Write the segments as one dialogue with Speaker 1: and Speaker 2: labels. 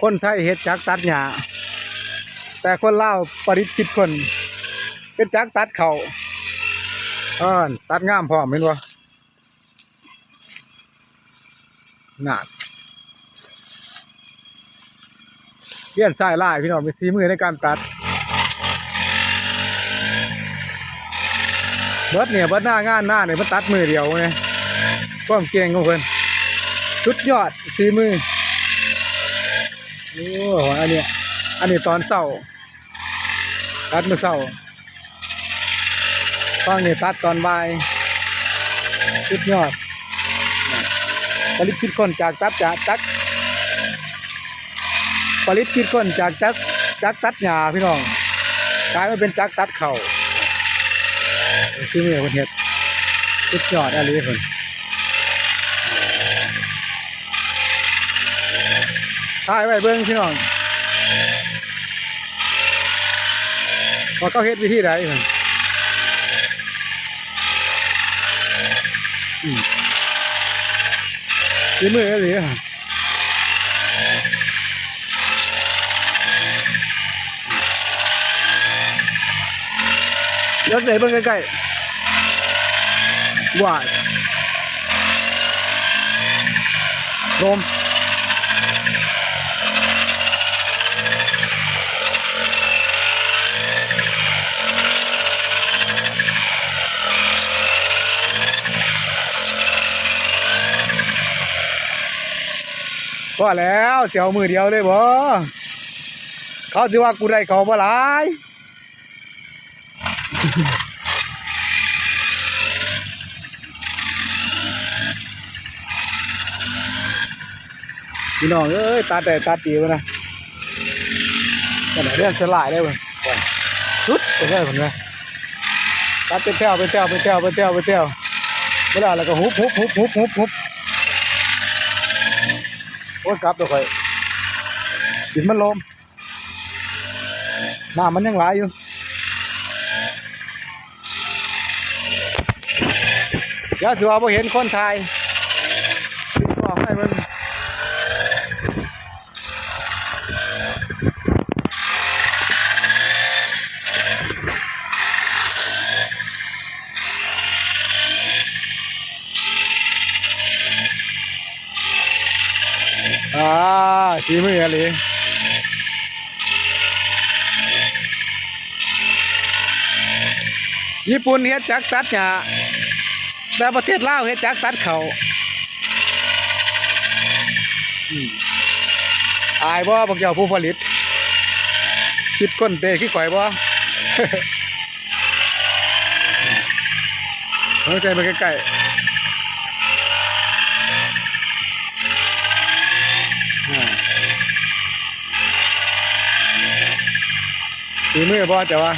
Speaker 1: คนไทยเฮ็ดจักตัดหญ้าแต่คนลาวปริศคิดคนเป็นจักตัดเขาอ่อนตัดงามพร้อมเห็นบ่หนักเลี้ยนสายลายพี่น้องมีสีมือในการตัดเบิดเนี่ยเบิดหน้างานหน้าเนี่ยมันตัดมือเดียวไงความเก่งของเพิ่นสุดยอดสีมือ โอ้โหอันนี้อันนี้ตอนเศร้าตัดมือเศร้าฟังนี่ตัดตอนบ่ายสุดยอดผลิตคิดคนจากตัดจากจักผลิตคิดคนจากจักจักตัดหญ้าพี่น้องกลายมาเป็นจักตัดเข่าชื่อเมียคนเฮ็ดสุดยอดอะไรเพิ่น ถ่ายไว้เบิ่งพี่น้องว่าเขาเฮ็ดวิธีใดเพิ่นอืมชื่อมืออะไรฮะเดี๋ยวใส่เบิ่งใกล้ๆว้าลม ก็แล้วเสียวมือเดียวเลยบ่เขาสิว่ากูได้เขาบ่หลายพี่น้องเอ้ยตาแต่ตาตีวะนะขนาดเรื่องสลายได้เว้ยสุดไปได้ผมนะตัดเป็นแถวเป็นแถวเป็นแถวเป็นแถวเป็นแถวเวลาแล้วก็ฮุบฮุบฮุบฮุบฮุบฮุบ โอ้ยกลับตัวข่อยดินมันลมน้ำมันยังไหลอยู่เสียวสิว่าเห็นคนไทย อ่าสีมืออะไรญี่ปุ่นเฮ็ดจักตัดหญ้าแต่ประเทศลาวเฮ็ดจักตัดเขาอืมอายบ่พวกเจ้าผู้ผลิต คิดก้นเตะขี้ข่อยบ่เอาใจไปใกล้ๆ สีมือบ่แต่ว่า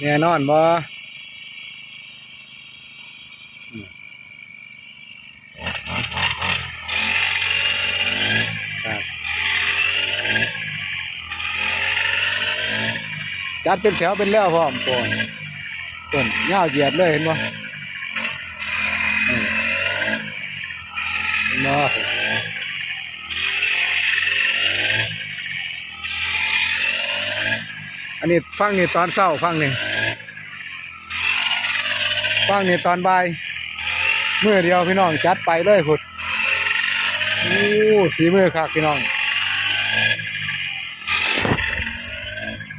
Speaker 1: แน่นอนบ่จัดเป็นแถวเป็นแล้วพร้อมปนต้นยาวเหยียดเลยเห็นบ่มเห็นบ่ อันนี้ฟังนี่ตอนเศร้าฟังนี่ฟังนี่ตอนบ่ายมือเดียวพี่น้องจัดไปเลยพุดโอ้สีมือคักพี่น้อง